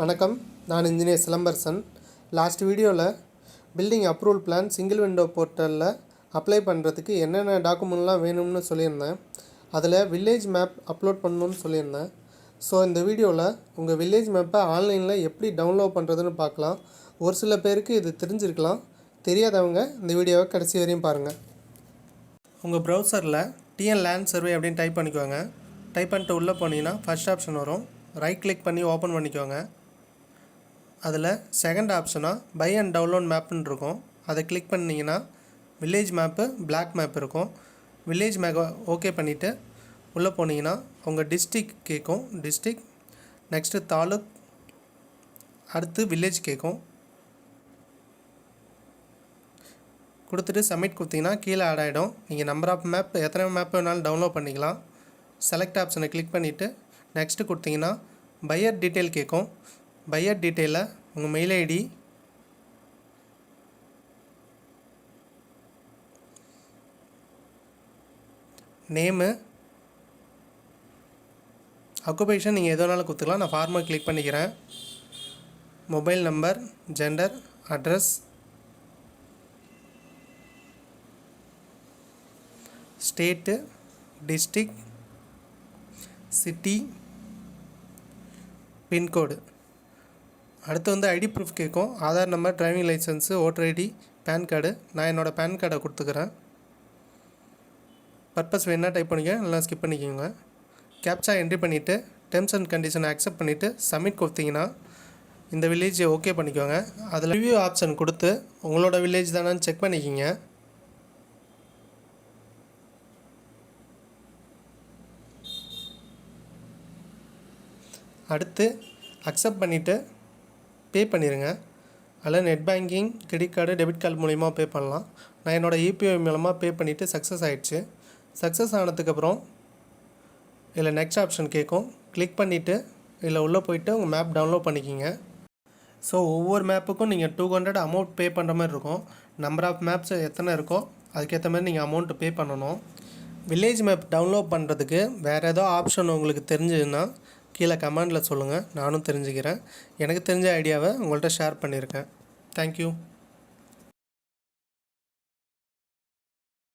வணக்கம். நான் engineer Silambarasan. Last வீடியோவில் building approval plan single window போர்ட்டலில் அப்ளை பண்ணுறதுக்கு என்னென்ன டாக்குமெண்ட்லாம் வேணும்னு சொல்லியிருந்தேன். அதில் வில்லேஜ் மேப் அப்லோட் பண்ணணும்னு சொல்லியிருந்தேன். ஸோ இந்த வீடியோவில் உங்கள் வில்லேஜ் மேப்பை ஆன்லைனில் எப்படி டவுன்லோட் பண்ணுறதுன்னு பார்க்கலாம். ஒரு சில பேருக்கு இது தெரிஞ்சிருக்கலாம். தெரியாதவங்க இந்த வீடியோவை கடைசி வரையும் பாருங்கள் உங்கள் ப்ரௌசரில் டிஎன் லேண்ட் சர்வே அப்படின்னு டைப் பண்ணிக்கோங்க. டைப் பண்ணிட்டு உள்ளே போனீங்கன்னா ஃபர்ஸ்ட் ஆப்ஷன் வரும். ரைட் கிளிக் பண்ணி ஓப்பன் பண்ணிக்கோங்க. அதில் செகண்ட் ஆப்ஷனாக பை அண்ட் டவுன்லோட் மேப்புன்னு இருக்கும். அதை கிளிக் பண்ணிங்கன்னா வில்லேஜ் மேப்பு பிளாக் மேப் இருக்கும். வில்லேஜ் மேப்பை ஓகே பண்ணிவிட்டு உள்ளே போனீங்கன்னா உங்கள் டிஸ்ட்ரிக் கேட்கும். டிஸ்ட்ரிக் நெக்ஸ்ட்டு தாலுக் அடுத்து வில்லேஜ் கேட்கும். கொடுத்துட்டு சப்மிட் கொடுத்தீங்கன்னா கீழே ஆட் ஆகிடும் நீங்கள் நம்பர் ஆஃப் மேப் எத்தனை மேப் வேணாலும் டவுன்லோட் பண்ணிக்கலாம். செலக்ட் ஆப்ஷனை கிளிக் பண்ணிவிட்டு நெக்ஸ்ட்டு கொடுத்தீங்கன்னா பையர் டீட்டெயில் கேட்கும். பையர் டீட்டெயிலை உங்கள் மெயில் ஐடி நேமு அக்குபேஷன் நீங்கள் எது வேணாலும் கொடுத்துக்கலாம். நான் ஃபார்மை கிளிக் பண்ணிக்கிறேன். Mobile number gender address state district city pincode அடுத்து வந்து ஐடி ப்ரூஃப் கேட்கும். Aadhaar number driving licence voter ID PAN card நான் என்னோடய பேன் கார்டை கொடுத்துக்கிறேன். பர்பஸ் வேணால் டைப் பண்ணிக்க நல்லா ஸ்கிப் பண்ணிக்கோங்க. கேப்சா என்ட்ரி பண்ணிவிட்டு டெர்ம்ஸ் அண்ட் கண்டிஷனை அக்செப்ட் பண்ணிவிட்டு சப்மிட் கொடுத்தீங்கன்னா இந்த வில்லேஜை ஓகே பண்ணிக்கோங்க. அதில் ரிவ்யூ ஆப்ஷன் கொடுத்து உங்களோட வில்லேஜ் தானேன்னு செக் பண்ணிக்கிங்க. அடுத்து அக்செப்ட் பண்ணிவிட்டு பே பண்ணிடுங்க அதில் net banking credit card debit card மூலிமா பே பண்ணலாம். நான் என்னோடய யூபிஐ மூலமாக பே பண்ணிவிட்டு சக்ஸஸ் ஆகிடுச்சு சக்ஸஸ் ஆனதுக்கப்புறம் இதில் நெக்ஸ்ட் ஆப்ஷன் கேட்கும். கிளிக் பண்ணிவிட்டு இதில் உள்ளே போயிட்டு உங்கள் மேப் டவுன்லோட் பண்ணிக்கிங்க. ஸோ ஒவ்வொரு மேப்புக்கும் நீங்கள் டூ ஹண்ட்ரட் அமௌண்ட் பே பண்ணுற மாதிரி இருக்கும். நம்பர் ஆஃப் மேப்ஸ் எத்தனை இருக்கோ அதுக்கேற்ற மாதிரி நீங்கள் அமௌண்ட்டு பே பண்ணணும். வில்லேஜ் மேப் டவுன்லோட் பண்ணுறதுக்கு வேறு ஏதோ ஆப்ஷன் உங்களுக்கு தெரிஞ்சதுன்னா கீழே கமெண்டில் சொல்லுங்கள். நானும் தெரிஞ்சுக்கிறேன். எனக்கு தெரிஞ்ச ஐடியாவை உங்கள்கிட்ட ஷேர் பண்ணியிருக்கேன். தேங்க்யூ